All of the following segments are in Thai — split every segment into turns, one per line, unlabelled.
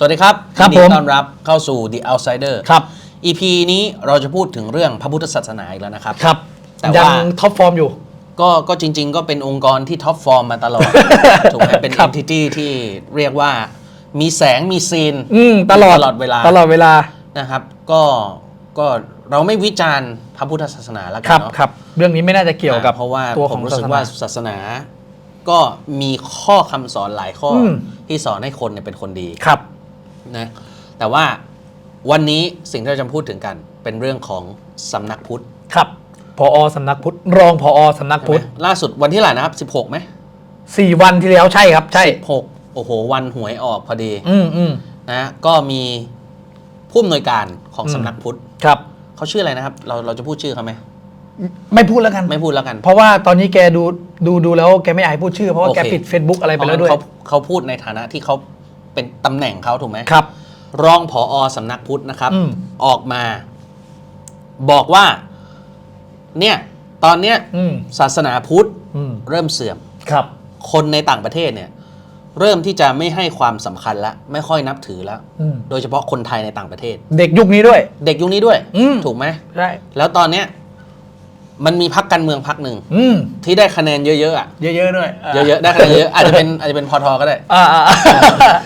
สวัสดีครับ
ครับ
ยินดี
ผม
ต้อนรับเข้าสู่ The Outsider
ครับ
EP นี้เราจะพูดถึงเรื่องพระพุทธศาสนาอีกแล้วนะครับ
ครับ
แต่
ยั
ว่า
งท็อปฟอร์มอยู่
ก็ก็จริง ๆ ก็เป็นองค์กรที่ท็อปฟอร์มมาตลอดถูกไหมเป็น
ครับ
entity ที่เรียกว่ามีแสงมีซีน
อืมตลอด
ตลอดเวลา
ตลอดเวลา
นะครับ ก็ก็เราไม่วิจารณ์พระพุทธศาสนาแล้วกั
คนรับ
เนาะ
ครับเรื่องนี้ไม่น่าจะเกี่ยวกับ
อ่าเพราะว่า
ตัว
ผ
ขอ
ม
ง
รู้
ศา
สึ
ส
ก
นา
ว่าศาสนาก็มีข้อคำสอนหลายข้ออ
ม
ที่สอนให้คนเนี่ยเป็นคนดี
ครับ
นะแต่ว่าวันนี้สิ่งที่เราจะพูดถึงกันเป็นเรื่องของสำนักพุทธ
ครับพอสำนักพุทธรองพอสำนักพุทธ
ใช่ไหมล่าสุดวันที่เท่าไหร่นะครับ 16ไหม
สี่วันที่แล้วใช่ครับ ใช่
16โอ้โห วันหวยออกพอดี
อืมอืม
นะก็มีผู้อำนวยการของ
อืม
สำนักพุทธ
ครับ
เขาชื่ออะไรนะครับ เราเราจะพูดชื่อเขาไหม
ไม่พูดแล้วกัน
ไม่พูดแล้วกัน
เพราะว่าตอนนี้แกดูดูดูแล้วแกไม่อยากให้พูดชื่อเพราะว่า
โอเค
แกปิด Facebook อะไรไปแล้วด้วย
เขาเขาพูดในฐานะที่เขา เป็นตำแหน่งเขาถูกไหม
ครับ
รองผอสำนักพุทธนะครับ
อืม
ออกมา บอกว่า เนี่ย ตอนเนี้ย
อืม
ศาสนาพุทธ
อืม
เริ่มเสื่อม
ครับ
คนในต่างประเทศเนี่ย เริ่มที่จะไม่ให้ความสำคัญละ ไม่ค่อยนับถือแล้ว
อืม
โดยเฉพาะคนไทยในต่างประเทศ
เด็กยุคนี้ด้วย
เด็กยุคนี้ด้วย
อืม
ถูกไหม
ใช่
แล้วตอนเนี้ย มันมีพักการเมืองพักหนึ่ง
อืม
ที่ได้คะแนนเยอะๆอะ
เยอะๆด้วย
เยอะๆได้คะแนนเยอะอาจจะเป็นอาจจะเป็นพอทอก็ได้
อ่าอ่าอ่า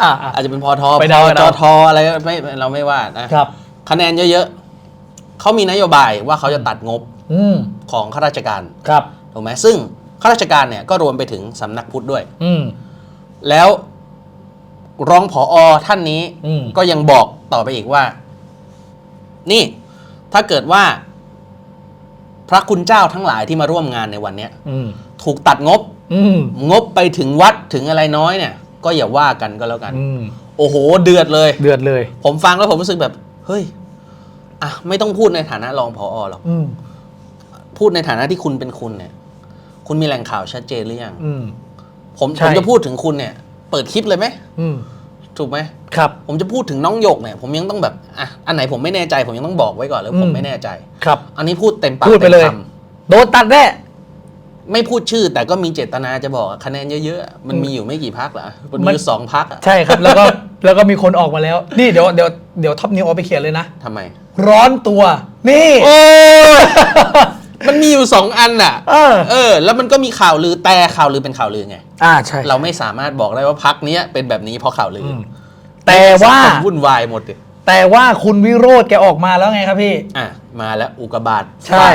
อ่าอ่า
อาจจะเป็นพอทอ
ไป
พ
เดา
อ
ไป
จ
เดา
ทออะไรไม่เราไม่ว่านะครับ คะแนนเยอะๆเขามีนโยบายว่าเขาจะตัดงบ
อืม
ของข้าราชการ
ครับ
ถูกไหมซึ่งข้าราชการเนี่ยก็รวมไปถึงสำนักพุทธด้วย
อืม
แล้วรองผออท่านนี้
อืม
ก็ยังบอกต่อไปอีกว่า นี่ ถ้าเกิดว่าพ ระคุณเจ้าทั้งหลายที่มาร่วมงานในวันเนี้ย
อืม
ถูกตัดงบ
อืม
งบไปถึงวัดถึงอะไรน้อยเนี่ย ก็อย่าว่ากันก็แล้วกัน
อืม
โอ้โห เดือดเลย
เดือดเลย
ผมฟังแล้วผมรู้สึกแบบ เฮ้ย อะ ไม่ต้องพูดในฐานะรองผออหรอก
อืม
พูดในฐานะที่คุณเป็นคุณเนี่ย คุณมีแหล่งข่าวชัดเจนหรือยัง
อืม
ผม
ใช่
ผมจะพูดถึงคุณเนี่ย เปิดคลิปเลยไหม
อืม
ถูกไหม
ครับ
ผมจะพูดถึงน้องหยกเนี่ยผมยังต้องแบบอะอันไหนผมไม่แน่ใจ ผมยังต้องบอกไว้ก่อนแล้วผม
อืม
ไม่แน่ใจ
ครับ
อันนี้พูดเต็มปาก
พูดไปเลย
ต็มค
โดนตัดแน่ำ
ไม่พูดชื่อแต่ก็มีเจตนาจะบอกคะแนนเยอะๆ มันมีอยู่ไม่กี่พักเหรอมันมีอยู่สองพักอะ
ใช่ครับ แล้วก็แล้วก็มีคนออกมาแล้ว นี่เดี๋ยวเดี๋ยวเดี๋ยวท็อปนิวเอาไปเขียนเลยนะ
ทำไม
ร้อนตัว นี่
โอ้ มันมีอยู่สองอันน่ะ
เออ
เออ แล้วมันก็มีข่าวลือแต่ข่าวลือเป็นข่าวลือไง
อ่าใช่
เราไม่สามารถบอกได้ว่าพักนี้ยเป็นแบบนี้เพราะข่าวลืออ
มแต่ว่า
สังคมวุ่นวายหมดเลย
แต่ว่าคุณวิโรธแกออกมาแล้วไงครับพี่
อะ มาแล้วอุกกาบาต
ใช่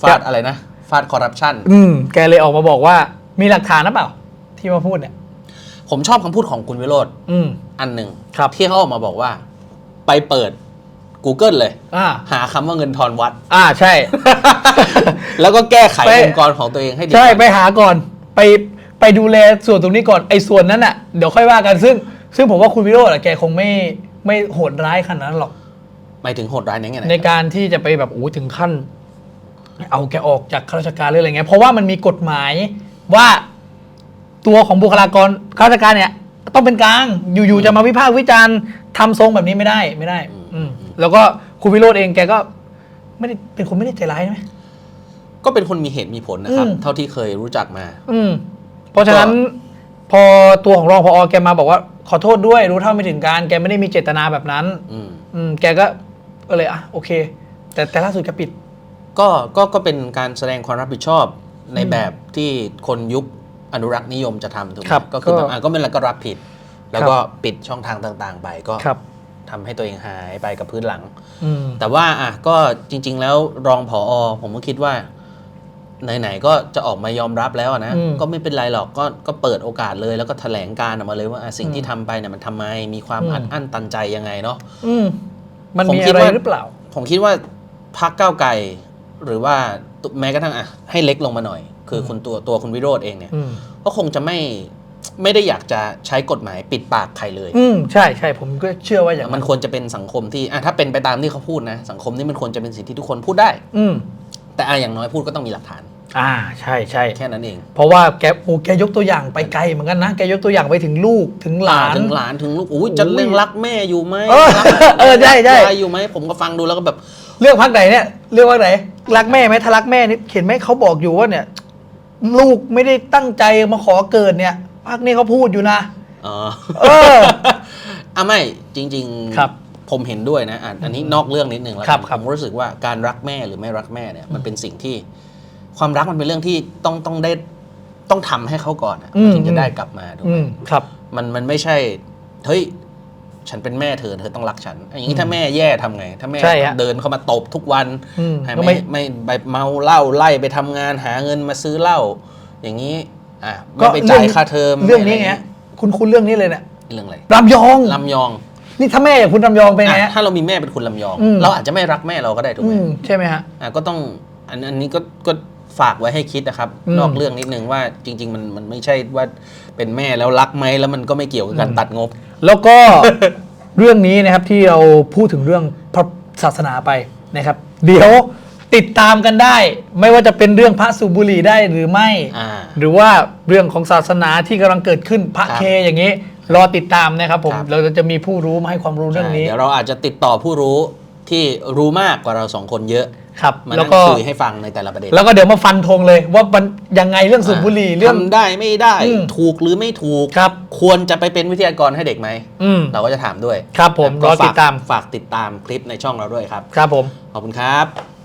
ฟาดฟาดอะไรนะ ฟาดคอร์รัปชัน
อืม แกเลยออกมาบอกว่า มีหลักฐานหรือเปล่า ที่มาพูดเนี่ย
ผมชอบคำพูดของคุณวิโรธ
อืม
อันหนึ่ง
ครับ
ที่เขาออกมาบอกว่า ไปเปิด Google เลย
อ่า
หาคำว่าเงินทอนวัด
อ่าใช่
แล้วก็แก้ไข
ไป
องค์กรของตัวเองให้ดี
ใช่
ก่อน
ไปหาก่อนไปไปดูแลส่วนตรงนี้ก่อนไอ้ส่วนนั้นอะเดี๋ยวค่อยว่ากันซึ่ง ซึ่งผมว่าคุณวิโรจน์อะแกคงไม่ไม่โหดร้ายขนาดนั้นหรอก
หมายถึงโหดร้ายในแง่ไหน
ในการที่จะไปแบบโอ้ถึงขั้น เอาแกออกจากข้าราชการหรืออะไรเงี้ยเพราะว่ามันมีกฎหมายว่าตัวของบุคลากรข้าราชการเนี่ย ต้องเป็นกลางอยู่ๆจะมาวิพากษ์วิจารณ์ทำทรงแบบนี้ไม่ได้ไม่ได้ อืม แล้วก็คุณวิโรจน์เองแกก็ไม่ได้เป็นคนไม่ได้ใจร้ายใช่ไหม
ก็เป็นคนมีเหตุมีผลนะครับ
อืม
เท่าที่เคยรู้จักมา
อืม เพราะฉะนั้น พอตัวของรองพอแกมาบอกว่า ขอโทษด้วยรู้เท่าไม่ถึงการแกไม่ได้มีเจตนาแบบนั้น
อืม
อืม แกก็ก็เลยอะโอเค แต่แต่ล่าสุดแกปิด
ก็ก็ก็เป็นการแสดงความรับผิดชอบใน
อืม
แบบที่คนยุคอนุรักษ์นิยมจะทำถูกไหม
ครับ
ก็คือแบบ
ก็
อะก็เป็นอะไรก็รับผิด แล้ว
ครับ
ก็ปิดช่องทางต่าง ๆ ไปก็
ครับ
ทำให้ตัวเองหายไปกับพื้นหลัง
อืม
แต่ว่าอะก็จริง ๆ แล้วรองผอผมก็คิดว่าไหนๆก็จะออกมายอมรับแล้วอะนะ
อืม
ก็ไม่เป็นไรหรอกก็ก็เปิดโอกาสเลยแล้วก็แถลงการออกมาเลยว่าอะสิ่ง
อืม
ที่ทำไปเนี่ยมันทำไมมีความ
อืม
อัดอั้นตันใจยังไงเนาะ
อืมมัน
ผม
มี
คิด
อะไร
ว่า
หรือเปล่า
ผมคิดว่าพักก้าวไกลหรือว่าตุแม้กระทั่งอะให้เล็กลงมาหน่อย คือคุณตัวตัวคุณวิโรธเองเนี่ย
อืม
ก็คงจะไม่ ไม่ได้อยากจะใช้กฎหมายปิดปากใครเลย
อืมใช่ใช่ผมก็เชื่อว่าอย่าง
มันควรจะเป็นสังคมที่อะถ้าเป็นไปตามที่เขาพูดนะ สังคมนี้มันควรจะเป็นสิ่งที่ทุกคนพูดได้
อืม
แต่อะอย่างน้อยพูดก็ต้องมีหลักฐาน
อ่าใช่ใช่
แค่นั้นเอง
เพราะว่าแกโอ้แกยกตัวอย่างไปไกลเหมือนกันนะแกยกตัวอย่างไปถึงลูกถึงหลาน
ถึงหลานถึงลูกอุ้ยจะ
โอ้ย
เรื่องรักแม่อยู่ไหม
เออ
รัก
เออใช่ใช่
ยายอยู่ไหมผมก็ฟังดูแล้วก็แบบ
เลือกพักไหนเนี่ยเลือกพักไหนรักแม่ไหมถ้ารักแม่นี่เห็นไหมเขาบอกอยู่ว่าเนี่ย ลูกไม่ได้ตั้งใจมาขอเกิดเนี่ย พักนี้เขาพูดอยู่นะ
อ๋อ
เออ
อะไม่จริงๆ
ครับ
ผมเห็นด้วยนะอะอันนี้นอกเรื่องนิดนึงแล้ว
ครั
กับน
ครับ
ผมรู้สึกว่าการรักแม่หรือไม่รักแม่เนี่ยมันเป็นสิ่งที่ ความรักมันเป็นเรื่องที่ต้องต้องได้ต้องทำให้เขาก่อนอะ
อืม
ถึงจะได้กลับมาถูกไห
อื
ม
มครับ
มันมันไม่ใช่ เฮ้ย ฉันเป็นแม่เธอเธอต้องรักฉันอย่างนี้ถ้าแม่แย่ทำไง ถ้าแม่
ใช่ฮะ
เดินเข้ามาตบทุกวัน
อืม
ให้
ก็
ไม่
ไม่
ไม่ไปเมาเหล้าไล่ไปทำงานหาเงินมาซื้อเหล้าอย่างนี้ อะ
ก็
ไม่ไปจ่ายค่าเทอม
เรื่องนี้
ม่ะ
ไงคุณคุณเรื่องนี้เลยเนี่ย
เรื่องอะไร
รำยอง
ลำยอง
นี่ถ้าแม่อย่างคุณรำยองเป็นไง
อะ
ฮะ
ถ้าเรามีแม่เป็นคุณลำยอง
อืม
เราอาจจะไม่รักแม่เราก็ได้ถูก
อื
ไหม
มใช่ไหมฮะ
อะก็ต้องอันอันนี้ก็ก็ฝากไว้ให้คิดนะครับ
อืม
นอกเรื่องนิดนึงว่าจริง ๆ มันมันไม่ใช่ว่าเป็นแม่แล้วรักไหมแล้วมันก็ไม่เกี่ยวกับการตัดงบ
แล้วก็เรื่องนี้นะครับที่เราพูดถึงเรื่องพระศาสนาไปนะครับ เดี๋ยว ติดตามกันได้ ไม่ว่าจะเป็นเรื่องพระสูบบุหรี่ได้หรือไม่
อ่า
หรือว่าเรื่องของศาสนาที่กำลังเกิดขึ้นพระ
ครับ
เคอย่างนี้ รอติดตามนะครับผม
ครับ
เราจะมีผู้รู้มาให้ความรู้เรื่องนี้
เดี๋ยวเราอาจจะติดต่อผู้รู้ที่รู้มากกว่าเราสองคนเยอะ
ครับ
มา
แล้ว
นั่ง
ก็
คุยให้ฟังในแต่ละประเด็น
แล้วก็เดี๋ยวมาฟันธงเลยว่ามันยังไงเรื่องสูบบุหรี่เรื่อง
ทำได้ไม่ได้
อืม
ถูกหรือไม่ถูก
ครับ
ควรจะไปเป็นวิทยากรให้เด็กไหม
อืม
เราก็จะถามด้วย
ครับผม
ก็
รอติดตาม
ฝากติดตามคลิปในช่องเราด้วยครับ
ครับผม
ขอบคุณครับ